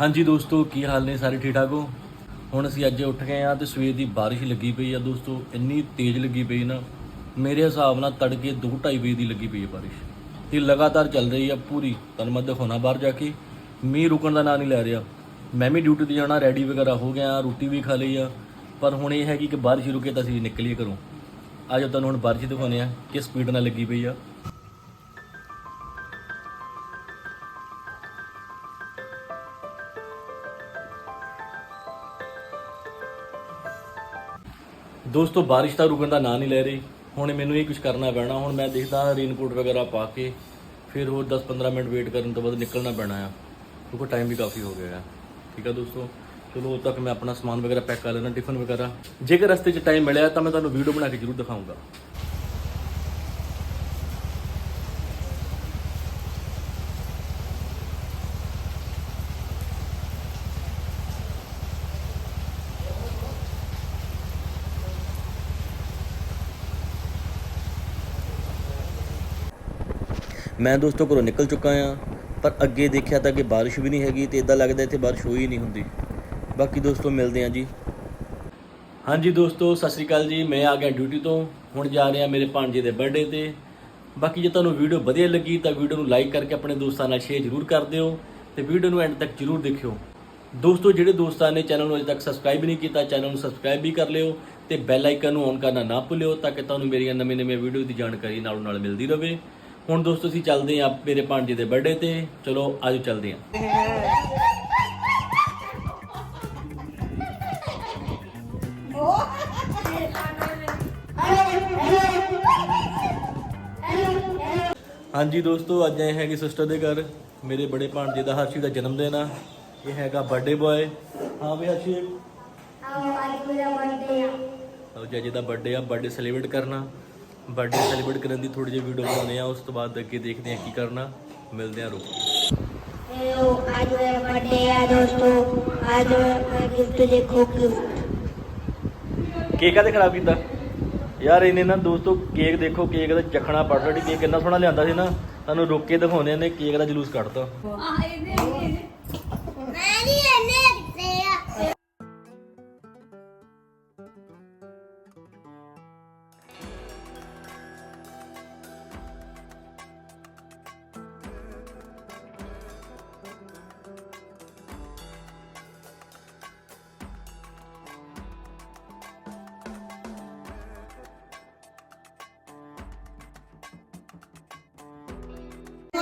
ਹਾਂਜੀ ਦੋਸਤੋ, ਕੀ ਹਾਲ ਨੇ ਸਾਰੇ ਠੀਕ ਠਾਕ ਹੋ? ਹੁਣ ਅਸੀਂ ਅੱਜ ਉੱਠ ਗਏ ਆ ਤੇ ਸਵੇਰ ਦੀ ਬਾਰਿਸ਼ ਲੱਗੀ ਪਈ ਆ ਦੋਸਤੋ, ਇੰਨੀ ਤੇਜ਼ ਲੱਗੀ ਪਈ ਨਾ, ਮੇਰੇ ਹਿਸਾਬ ਨਾਲ ਤੜਕੇ 2:30 ਵਜੇ ਦੀ ਲੱਗੀ ਪਈ ਹੈ ਬਾਰਿਸ਼। ਇਹ ਲਗਾਤਾਰ ਚੱਲ ਰਹੀ ਆ ਪੂਰੀ, ਤੁਹਾਨੂੰ ਮੈਂ ਦਿਖਾਉਣਾ ਬਾਹਰ ਜਾ ਕੇ। ਮੀਂਹ ਰੁਕਣ ਦਾ ਨਾਂ ਨਹੀਂ ਲੈ ਰਿਹਾ। ਮੈਂ ਵੀ ਡਿਊਟੀ ਤੇ ਜਾਣਾ ਰੈਡੀ ਵਗੈਰਾ ਹੋ ਗਿਆ ਰੋਟੀ ਵੀ ਖਾ ਲਈ ਆ। ਪਰ ਹੁਣ ਇਹ ਹੈਗੀ ਕਿ ਬਾਰਿਸ਼ ਰੁਕੇ ਤਾਂ ਅਸੀਂ ਨਿਕਲੀਏ ਘਰੋਂ। ਅੱਜ ਤੁਹਾਨੂੰ ਹੁਣ ਬਾਰਿਸ਼ ਦਿਖਾਉਂਦੇ ਆ ਕਿ ਸਪੀਡ ਨਾਲ ਲੱਗੀ ਪਈ ਆ। ਦੋਸਤੋ, ਬਾਰਿਸ਼ ਤਾਂ ਰੁਕਣ ਦਾ ਨਾਂ ਨਹੀਂ ਲੈ ਰਹੀ। ਹੁਣ ਮੈਨੂੰ ਇਹ ਕੁਝ ਕਰਨਾ ਪੈਣਾ। ਹੁਣ ਮੈਂ ਦੇਖਦਾ ਰੇਨਕੋਟ ਵਗੈਰਾ ਪਾ ਕੇ ਫਿਰ ਹੋਰ 10-15 ਮਿੰਟ ਵੇਟ ਕਰਨ ਤੋਂ ਬਾਅਦ ਨਿਕਲਣਾ ਪੈਣਾ ਆ। ਕਿਉਂਕਿ ਟਾਈਮ ਵੀ ਕਾਫੀ ਹੋ ਗਿਆ ਆ। ਠੀਕ ਆ ਦੋਸਤੋ? ਚਲੋ ਉਦੋਂ ਤੱਕ ਮੈਂ ਆਪਣਾ ਸਮਾਨ ਵਗੈਰਾ ਪੈਕ ਕਰ ਲੈਣਾ ਟਿਫਨ ਵਗੈਰਾ। ਜੇਕਰ ਰਸਤੇ 'ਚ ਟਾਈਮ ਮਿਲਿਆ ਤਾਂ ਮੈਂ ਤੁਹਾਨੂੰ ਵੀਡੀਓ ਬਣਾ ਕੇ ਜ਼ਰੂਰ ਦਿਖਾਊਂਗਾ। ਮੈਂ ਦੋਸਤੋ ਘਰੋਂ ਨਿਕਲ ਚੁੱਕਾ ਆ ਪਰ ਅੱਗੇ ਦੇਖਿਆ ਤਾਂ ਕਿ ਬਾਰਿਸ਼ ਵੀ ਨਹੀਂ ਹੈਗੀ ਤੇ ਇਦਾਂ ਲੱਗਦਾ ਇੱਥੇ ਬਾਰਿਸ਼ ਹੋਈ ਨਹੀਂ ਹੁੰਦੀ। ਬਾਕੀ ਦੋਸਤੋ ਮਿਲਦੇ ਆ ਜੀ। ਹਾਂਜੀ ਦੋਸਤੋ, ਸਤਿ ਸ਼੍ਰੀ ਅਕਾਲ ਜੀ। ਮੈਂ ਆ ਗਿਆ ਡਿਊਟੀ ਤੋਂ। ਹੁਣ ਜਾ ਰਿਹਾ ਮੇਰੇ ਭਾਣਜੇ ਦੇ ਬਰਥਡੇ ਤੇ। ਬਾਕੀ ਜੇ ਤੁਹਾਨੂੰ ਵੀਡੀਓ ਵਧੀਆ ਲੱਗੀ ਤਾਂ ਵੀਡੀਓ ਨੂੰ ਲਾਈਕ ਕਰਕੇ ਆਪਣੇ ਦੋਸਤਾਂ ਨਾਲ ਸ਼ੇਅਰ ਜ਼ਰੂਰ ਕਰ ਦਿਓ ਤੇ ਵੀਡੀਓ ਨੂੰ ਐਂਡ ਤੱਕ ਜ਼ਰੂਰ ਦੇਖਿਓ। ਦੋਸਤੋ, ਜਿਹੜੇ ਦੋਸਤਾਂ ਨੇ ਚੈਨਲ ਨੂੰ ਅਜੇ ਤੱਕ ਸਬਸਕ੍ਰਾਈਬ ਨਹੀਂ ਕੀਤਾ ਚੈਨਲ ਨੂੰ ਸਬਸਕ੍ਰਾਈਬ ਵੀ ਕਰ ਲਿਓ ਤੇ ਬੈਲ ਆਈਕਨ ਨੂੰ ਔਨ ਕਰਨਾ ਨਾ ਭੁੱਲਿਓ ਤਾਂ ਕਿ ਤੁਹਾਨੂੰ ਮੇਰੀਆਂ ਨਵੀਂ ਨਵੇਂ ਵੀਡੀਓ ਦੀ ਜਾਣਕਾਰੀ ਨਾਲੋਂ ਨਾਲ ਮਿਲਦੀ ਰਹੇ। ਹੁਣ ਦੋਸਤੋ ਅਸੀਂ ਚੱਲਦੇ ਹਾਂ ਮੇਰੇ ਭਾਣਜੇ ਦੇ ਬਰਥਡੇ ਤੇ। ਚਲੋ ਆਜੋ ਚੱਲਦੇ ਹਾਂ। ਹਾਂਜੀ ਦੋਸਤੋ ਅੱਜ ਆਏ ਹੈਗੇ ਸਿਸਟਰ ਦੇ ਘਰ। ਮੇਰੇ ਬੜੇ ਭਾਣਜੇ ਦਾ ਹਰਸ਼ੀ ਦਾ ਜਨਮ ਦਿਨ ਆ। ਇਹ ਹੈਗਾ ਬਰਥਡੇ ਬॉय ਹਾਂ ਵੀ ਹਰਸ਼ੀ। ਲਓ ਜੀ ਅੱਜ ਦਾ ਬਰਥਡੇ ਆ। ਬਰਥਡੇ ਸੈਲੀਬ੍ਰੇਟ ਕਰਨਾ। ਬਰਥਡੇ ਸੈਲੀਬ੍ਰੇਟ ਕਰਨ ਦੀ ਥੋੜੀ ਜਿਹੀ ਵੀਡੀਓ ਬਣਾਉਣੇ ਆ ਉਸ ਤੋਂ ਬਾਅਦ ਅੱਗੇ ਦੇਖਦੇ ਆ ਕੀ ਕਰਨਾ ਮਿਲਦੇ ਆ ਰੋ हेलो आज मेरा बर्थडे है दोस्तों आज मैं गिफ्ट देखो गिफ्ट ਕੇਕ ਆਦੇ ਖਰਾਬ ਕੀਤਾ ਯਾਰ ਇਹਨੇ ਨਾ ਦੋਸਤੋ ਕੇਕ ਦੇਖੋ ਕੇਕ ਦਾ ਜਖਣਾ ਪੜ ਰਹੀ ਕੇਕ ਕਿੰਨਾ ਸੋਹਣਾ ਲਿਆਂਦਾ ਸੀ ਨਾ ਤੁਹਾਨੂੰ ਰੋਕ ਕੇ ਦਿਖਾਉਂਦੇ ਨੇ ਕੇਕ ਦਾ ਜਲੂਸ ਕੱਢਤਾ मैं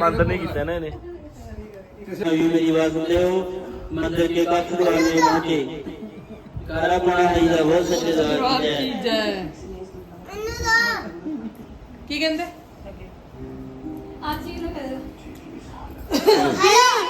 ਬੰਦ ਨਹੀਂ ਕੀਤਾ ਨਾ ਇਹਨੇ कभी मेरी बात सुन रहे हो मंदिर के काफी पुराने पहुंचे कारा पुराना नहीं है वो सच्चे दरबार की ਕੀ जय ਜੈ ਕੀ ਕਹਿੰਦੇ हेलो इधर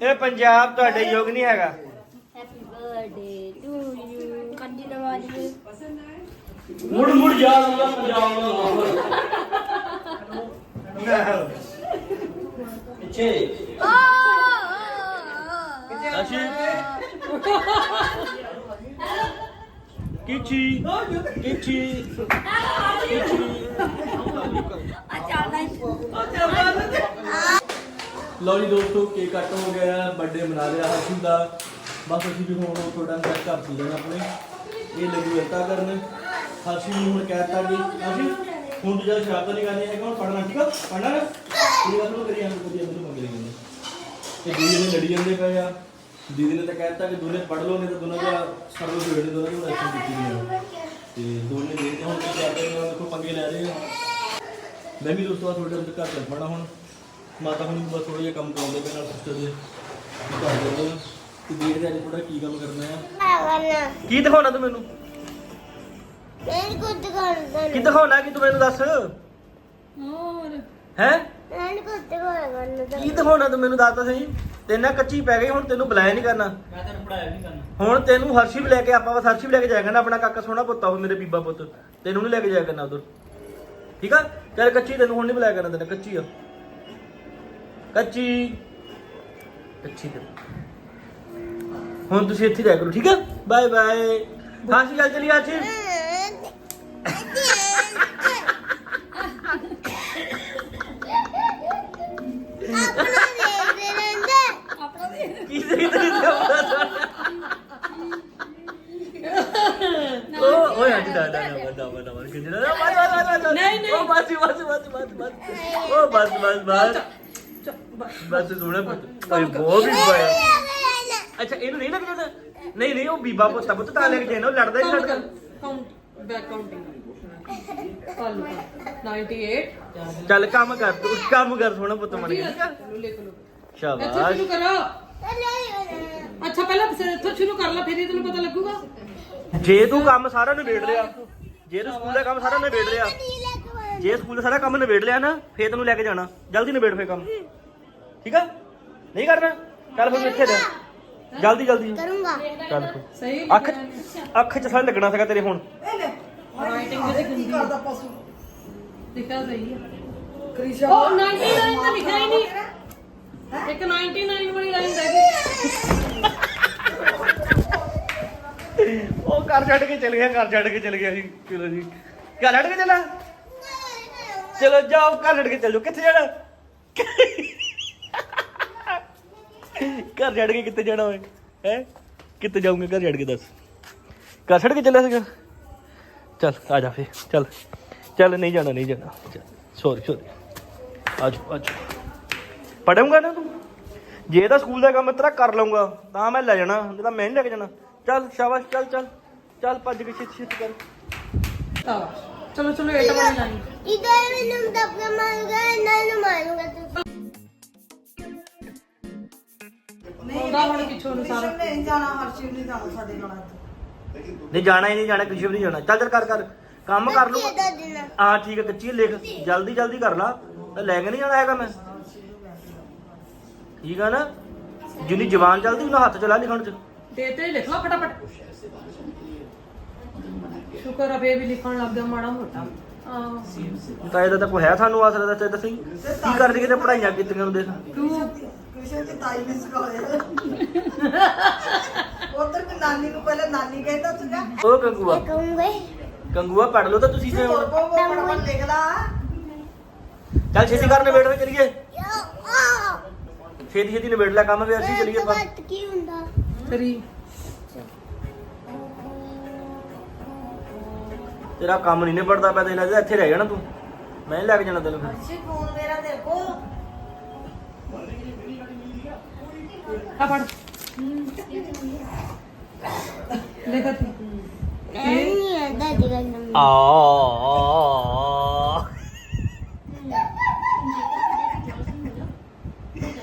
ਇਹ ਪੰਜਾਬ ਤੁਹਾਡੇ ਯੋਗ ਨਹੀਂ ਹੈਗਾ। ਹੈਪੀ ਬਰਥਡੇ ਟੂ ਯੂ ਕੱਢੀ ਨਵਾਜ਼ ਮੁੜ ਮੁੜ ਯਾਦ ਆਉਂਦਾ ਪੰਜਾਬ ਦਾ ਨਾਮ। ਪਿੱਛੇ। ਕਿਚੀ ਕਿਚੀ ਕਿਚੀ ਆ ਚੱਲਦਾ। ਆ ਚੱਲਦਾ। ਲਓ ਜੀ ਦੋਸਤੋ ਕੇਕ ਕੱਟ ਹੋ ਗਿਆ ਬਰਥਡੇ ਮਨਾ ਲਿਆ ਹਰਸ਼ੂ ਦਾ। ਬਸ ਅਸੀਂ ਵੀ ਹੁਣ ਉਹ ਥੋੜਾ ਜਿਹਾ ਘਰ ਚਲੇ ਜਾਣਾ ਆਪਣੇ। ਇਹ ਲੱਗੀ ਵਰਤਾ ਕਰਨ। ਹਰਸ਼ੂ ਨੂੰ ਹੁਣ ਕਹਿਤਾ ਕਿ ਅਸੀਂ ਹੁਣ ਤੂੰ ਜਦ ਨਹੀਂ ਕਰਨੀ ਹੈਗਾ ਹੁਣ ਪੜਨਾ ਠੀਕ ਆ? ਪੜਨਾ ਨਾ? ਇਹ ਗੱਲ ਨੂੰ ਕਰੀ ਜਾਂਦੇ ਕਰੀ ਜਾਂਦੇ ਮੰਗ ਜਾਂਦੇ ਤੇ ਦੀਦੀ ਨੇ ਲੜੀ ਜਾਂਦੇ ਪਏ ਆ। ਦੀਦੀ ਨੇ ਤਾਂ ਕਹਿਤਾ ਕਿ ਦੋਨੇ ਪੜ ਲਓ, ਨਹੀਂ ਤਾਂ ਦੋਨਾਂ ਦਾ ਸਰਵ ਖੇਡਣੇ ਦੋਨਾਂ ਦੀ ਐਕਸ਼ਨ ਕੀਤੀ ਨਹੀਂ ਤੇ ਦੋਨੇ ਦੇਖਦੇ ਹੁਣ ਕੀ ਕਰਦੇ ਨੇ ਦੇਖੋ, ਪੰਗੇ ਲੈ ਰਹੇ ਆ। ਮੈਂ ਵੀ ਦੋਸਤੋ ਤੁਹਾਡੇ ਦਿਨ ਘਰ ਚੱਲ ਪੜਨਾ ਹੁਣ। ਮਾਤਾ ਹੁਣ ਬਸ ਥੋੜਾ ਜਿਹਾ ਕੰਮ ਕਰਾਉਂਦੇ ਪਏ ਸਿਸਟਰ ਦੇ। ਕਰ ਦਿੰਦੇ ਆ। ਤੇ ਵੀਰ ਦੇ ਅੱਜ ਥੋੜਾ ਕੀ ਕੰਮ ਕਰਨਾ ਆ? ਕੀ ਦਿਖਾਉਣਾ ਤੂੰ ਮੈਨੂੰ? ਮੈਂ ਕੁਝ ਕਰਦਾ ਕੀ ਦਿਖਾਉਣਾ ਕੀ ਤੂੰ ਮੈਨੂੰ ਦੱਸ? ਹੋਰ। ਹੈ? ਮੈਂ ਕੁਝ ਕਰਦਾ ਕੀ ਦਿਖਾਉਣਾ ਤੂੰ ਮੈਨੂੰ ਦੱਸ ਤਾਂ ਸਹੀ? ਤੇਰੇ ਨਾਲ ਕੱਚੀ ਪੈ ਗਈ ਹੁਣ ਤੈਨੂੰ ਬੁਲਾਇਆ ਨਹੀਂ ਕਰਨਾ। ਮੈਂ ਤੈਨੂੰ ਪੜਾਇਆ ਨਹੀਂ ਕਰਨਾ। ਹੁਣ ਤੈਨੂੰ ਹਰਸ਼ੀ ਵੀ ਲੈ ਕੇ ਆਪਾਂ ਬਸ ਹਰਸ਼ੀ ਵੀ ਲੈ ਕੇ ਜਾਇਆ ਕਰਨਾ ਆਪਣਾ ਕਾਕਾ ਸੋਹਣਾ ਪੁੱਤ ਆ ਉਹ ਮੇਰੇ ਬੀਬਾ ਪੁੱਤ। ਤੈਨੂੰ ਨਹੀਂ ਲੈ ਕੇ ਜਾਇਆ ਕਰਨਾ ਉਧਰ। ਠੀਕ ਆ? ਚੱਲ ਕੱਚੀ ਤੈਨੂੰ ਹੁਣ ਨਹੀਂ ਬੁਲਾਇਆ ਕਰਨਾ ਤੈਨੂੰ ਕੱਚੀ ਆ। ਕੱਚੀ ਕੱਚੀ ਦੇ ਹੁਣ ਤੁਸੀਂ ਇੱਥੇ ਰਹਿ ਕਰੋ ਠੀਕ ਹੈ ਬਾਏ ਬਾਏ ਹਾਂ ਸ਼ੀ ਗੱਲ ਚਲੀ ਆਚੀ ਕੀ ਦੇ ਦੇ ਉਹ ਓਏ ਅੱਜ ਦਾ ਦਾ ਬੰਦਾ ਬੰਦਾ ਮਰ ਕੇ ਜਿਹੜਾ ਬਸ ਬਸ ਬਸ ਬਸ ਨਹੀਂ ਨਹੀਂ ਉਹ ਬਸ ਬਸ ਬਸ ਬਸ ਬਸ ਉਹ ਬਸ ਬਸ ਬਸ ਬਸ ਸੁਣਾ ਪੁੱਤ ਓਏ ਬਹੁਤ ਵੀ ਪਾਇਆ ਅੱਛਾ ਇਹਨੂੰ ਨਹੀਂ ਲੱਗ ਜਾਂਦਾ ਨਹੀਂ ਨਹੀਂ ਉਹ ਬੀਬਾ ਪੁੱਤ ਪੁੱਤ ਤਾਂ ਲੈ ਕੇ ਜਾਣਾ ਉਹ ਲੜਦਾ ਹੀ ਲੜਦਾ ਕਰ ਕਾਊਂਟ ਬੈਕ ਕਾਊਂਟਿੰਗ ਕੱਲ 98 ਚੱਲ ਕੰਮ ਕਰ ਤੂੰ ਕੰਮ ਕਰ ਸੋਹਣਾ ਪੁੱਤ ਮਨ ਗਿਆ ਲਿਖ ਲਓ ਸ਼ਾਬਾਸ਼ ਸ਼ੁਰੂ ਕਰੋ ਅੱਛਾ ਪਹਿਲਾਂ ਇੱਥੋਂ ਸ਼ੁਰੂ ਕਰ ਲੈ ਫਿਰ ਹੀ ਤੈਨੂੰ ਪਤਾ ਲੱਗੂਗਾ ਜੇ ਤੂੰ ਕੰਮ ਸਾਰਾ ਨਿਬੇੜ ਲਿਆ ਜੇ ਤੂੰ ਸਕੂਲ ਦਾ ਕੰਮ ਸਾਰਾ ਨਿਬੇੜ ਲਿਆ ਜੇ ਸਕੂਲ ਦਾ ਸਾਰਾ ਕੰਮ ਨਿਬੇੜ ਲਿਆ ਨਾ ਫੇਰ ਤੈਨੂੰ ਲੈ ਕੇ ਜਾਣਾ ਜਲਦੀ ਨਿਬੇੜ ਫੇ ਕੰਮ ਠੀਕ ਆ ਨਹੀਂ ਕਰਨਾ ਚੱਲ ਫਿਰ ਇੱਥੇ ਰਹਿ ਜਲਦੀ ਜਲਦੀ करूंगा ਚੱਲ ਫਿਰ ਸਹੀ ਅੱਖ ਅੱਖ ਚ ਸਾਰਾ ਲੱਗਣਾ ਸੀਗਾ ਤੇਰੇ ਹੁਣ ਇਹ ਲੈ ਰਾਈਟਿੰਗ ਆਹ ਜਿਹੜੀ ਕੀ ਗੰਦੀ ਕਰਦਾ ਪਸ਼ੂ ਲਿਖਿਆ ਸਹੀ ਹੈ ਕ੍ਰਿਸ਼ਾ ਉਹ 99 ਤਾਂ ਲਿਖਿਆ ਹੀ ਨਹੀਂ ਇੱਕ 99 ਵਾਲੀ ਲਾਈਨ ਰਹਿ ਗਈ ਉਹ ਘਰ ਛੱਡ ਕੇ ਚਲ ਗਿਆ ਘਰ ਛੱਡ ਕੇ ਚਲ ਗਿਆ ਜੀ ਚਲੋ ਜੀ ਘਰ ਛੱਡ ਕੇ ਚਲਾ ਚਲੋ ਜਾਓ ਘਰ ਛੱਡ ਕੇ ਚਲ ਜਾਓ ਕਿੱਥੇ ਜਾਣਾ ਘਰ ਛੱਡ ਕੇ ਕਿੱਥੇ ਜਾਣਾ ਓਏ? ਹੈ? ਕਿੱਥੇ ਜਾਊਂਗਾ? ਘਰ ਛੱਡ ਕੇ ਦੱਸ। ਘਰ ਛੱਡ ਕੇ ਚੱਲਿਆ ਸੀਗਾ? ਚੱਲ ਆ ਜਾ ਫੇ ਚੱਲ। ਚੱਲ ਨਹੀਂ ਜਾਣਾ ਨਹੀਂ ਜਾਣਾ। ਸੌਰੀ ਸੌਰੀ ਅੱਜ ਅੱਜ ਪੜੂੰਗਾ ਨਾ ਤੂੰ? ਜੇ ਤਾਂ ਸਕੂਲ ਦਾ ਕੰਮ ਤੇਰਾ ਕਰ ਲਵਾਂਗਾ ਤਾਂ ਮੈਂ ਲੈ ਜਾਣਾ ਨਹੀਂ ਤਾਂ ਮੈਂ ਨਹੀਂ ਲੈ ਕੇ ਜਾਣਾ। ਚੱਲ ਸ਼ਾਬਾਸ਼ ਚੱਲ ਚੱਲ। ਚੱਲ ਭੱਜ ਕੇ ਛਿੱਤ ਛਿੱਤ ਕਰ। ਚਲੋ ਚਲੋ ਇਹ ਤਾਂ ਬਣ ਜਾਣੀ। ਇਧਰ ਮੈਨੂੰ ਦੱਬ ਕੇ ਮਾਰੂਗਾ ਨਾ ਨੂੰ ਮਾਰੂਗਾ ਨਹੀਂ ਜਾਣਾ ਹੀ ਨਹੀਂ ਜਾਣਾ ਕਿਸੇ ਨਹੀਂ ਜਾਣਾ। ਚੱਲ ਚੱਲ ਕਰ ਕਰ। ਕੰਮ ਕਰ ਲੂ ਹਾਂ ਠੀਕ ਹੈ ਕੱਚੀ ਲਿਖ। ਜਲਦੀ ਜਲਦੀ ਕਰ ਲਾ। ਲੈ ਕੇ ਨਹੀਂ ਜਾਣਾ ਹੈਗਾ ਮੈਂ। ਠੀਕ ਆ ਨਾ? ਜਿੰਨੀ ਜਵਾਨ ਚੱਲਦੀ ਉਹਨਾਂ ਹੱਥ ਚਲਾ ਲਿਖਣ ਚ। ਦੇ ਤੇ ਲਿਖ ਲਾ ਫਟਾਫਟ। ਸ਼ੁਕਰ ਆ ਬੇਬੀ ਲਿਖਣ ਲੱਗ ਗਿਆ ਮਾੜਾ ਮੋਟਾ। ਤਾਂ ਇਹਦਾ ਤਾਂ ਕੋਈ ਹੈ ਤੁਹਾਨੂੰ ਆਸਰਾ ਦਾ ਚਾਹੀਦਾ ਸੀ ਕੀ ਕਰਦੇ ਕਿਤੇ ਪੜਾਈਆਂ ਕੀਤੀਆਂ ਨੂੰ ਦੇਖ ਕਿਸੇ ਦੀ ਤਾਈ ਨੇ ਸਿਖਾਇਆ। ਉਧਰ ਕੋ ਨਾਨੀ ਨੂੰ ਪਹਿਲਾਂ ਨਾਨੀ ਕਹਿੰਦਾ ਤੁਝਾ ਉਹ ਕੰਗੂਆ ਕੰਗੂਆ ਪੜ ਲਓ ਤਾਂ ਤੁਸੀਂ ਜੇ ਹੁਣ ਕੰਗੂਆ ਲਾ ਚੱਲ ਛੇਤੀ ਕਰ ਨਿਬੇੜ ਕਰੀਏ ਚਲੀਏ। ਛੇਤੀ ਛੇਤੀ ਨਿਬੇੜ ਲੈ ਕੰਮ ਵੀ ਅਸੀਂ ਚਲੀਏ ਕੀ ਹੁੰਦਾ? ਫਰੀ। ਤੇਰੀ ਕੰਮ ਨਹੀਂ ਨਿਬੜਦਾ ਪਿਆ ਤੇ ਇੱਥੇ ਰਹਿ ਜਾਣਾ ਤੂੰ। ਮੈਂ ਲੈ ਕੇ ਜਾਣਾ ਤੈਨੂੰ ਫਿਰ ਅਰਸ਼ੀ ਫੋਨ ਮੇਰਾ ਦੇਖੋ ਆ ਫੜ। ਲੈ ਕਰ ਨਹੀਂ ਆਦਾ ਦਿਗਾ ਨੰਬਰ। ਆ।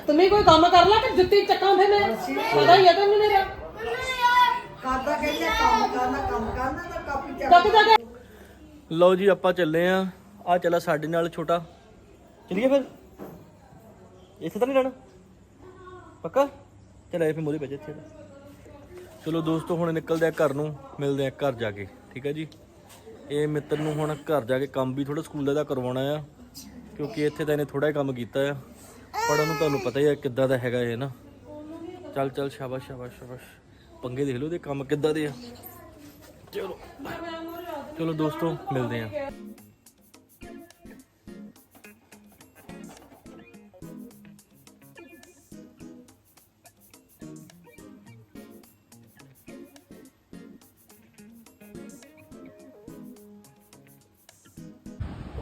ਤੁਮੇ ਕੋਈ ਕੰਮ ਕਰ ਲੈ ਕਿ ਜੁੱਤੀ ਚੱਕਾਂ ਫੇ ਮੈਂ। ਪਤਾ ਹੀ ਹੈ ਤੈਨੂੰ ਮੇਰਾ। ਕਰਦਾ ਕਹਿੰਦੇ ਕੰਮ ਕਰਨਾ ਕੰਮ ਕਰਨਾ ਤਾਂ ਕਾਪੀ ਚੱਕ। ਲਓ ਜੀ, ਆਪਾਂ ਚੱਲੇ ਆ। ਆ ਚੱਲਾ ਸਾਡੇ ਨਾਲ ਛੋਟਾ। ਚਲਿਏ ਫਿਰ? ਇੱਥੇ ਤਾਂ ਨਹੀਂ ਰਹਿਣਾ? ਪੱਕਾ? ਚਲ ਫਿਰ ਮੋਰੇ ਬੈਠੇ ਇੱਥੇ। ਚਲੋ ਦੋਸਤੋ, ਹੁਣ ਨਿਕਲਦੇ ਆ ਘਰ ਨੂੰ। ਮਿਲਦੇ ਆ ਘਰ ਜਾ ਕੇ, ਠੀਕ ਹੈ ਜੀ? ਇਹ ਮਿੱਤਰ ਨੂੰ ਹੁਣ ਘਰ ਜਾ ਕੇ ਕੰਮ ਵੀ ਥੋੜਾ ਸਕੂਲ ਦਾ ਕਰਵਾਉਣਾ ਆ। ਕਿਉਂਕਿ ਇੱਥੇ ਤਾਂ ਇਹਨੇ ਥੋੜਾ ਕੰਮ ਕੀਤਾ ਆ। ਪੜਨ ਉਹਨੂੰ ਤੁਹਾਨੂੰ ਪਤਾ ਹੀ ਆ ਕਿੱਦਾਂ ਦਾ ਹੈਗਾ ਇਹ ਨਾ। ਚੱਲ ਚੱਲ, ਸ਼ਾਬਾਸ਼ ਸ਼ਾਬਾਸ਼ ਸ਼ਾਬਾਸ਼। ਪੰਗੇ ਦੇਖ ਲਓ ਇਹਦੇ ਕੰਮ ਕਿੱਦਾਂ ਦੇ ਆ। ਚਲੋ। ਚਲੋ ਦੋਸਤੋ, ਮਿਲਦੇ ਆ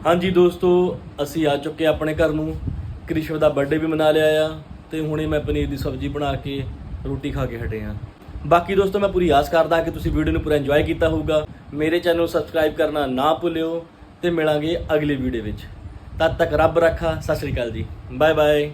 ਹਾਂਜੀ ਦੋਸਤੋ, ਅਸੀਂ ਆ ਚੁੱਕੇ ਆਪਣੇ ਘਰ ਨੂੰ। ਕ੍ਰਿਸ਼ਵ ਦਾ ਬਰਥਡੇ ਵੀ ਮਨਾ ਲਿਆ ਆ ਤੇ ਹੁਣੇ ਮੈਂ ਪਨੀਰ ਦੀ ਸਬਜ਼ੀ ਬਣਾ ਕੇ ਰੋਟੀ ਖਾ ਕੇ ਹਟੇ ਆ ਬਾਕੀ ਦੋਸਤੋ, ਮੈਂ ਪੂਰੀ ਆਸ ਕਰਦਾ ਕਿ ਤੁਸੀਂ ਵੀਡੀਓ ਨੂੰ ਪੂਰਾ ਇੰਜੋਏ ਕੀਤਾ ਹੋਊਗਾ। ਮੇਰੇ ਚੈਨਲ ਨੂੰ ਸਬਸਕ੍ਰਾਈਬ ਕਰਨਾ ਨਾ ਭੁੱਲਿਓ ਤੇ ਮਿਲਾਂਗੇ ਅਗਲੀ ਵੀਡੀਓ ਵਿੱਚ। ਤਦ ਤੱਕ ਰੱਬ ਰੱਖਾ, ਸਤਿ ਸ਼੍ਰੀ ਅਕਾਲ ਜੀ। Bye bye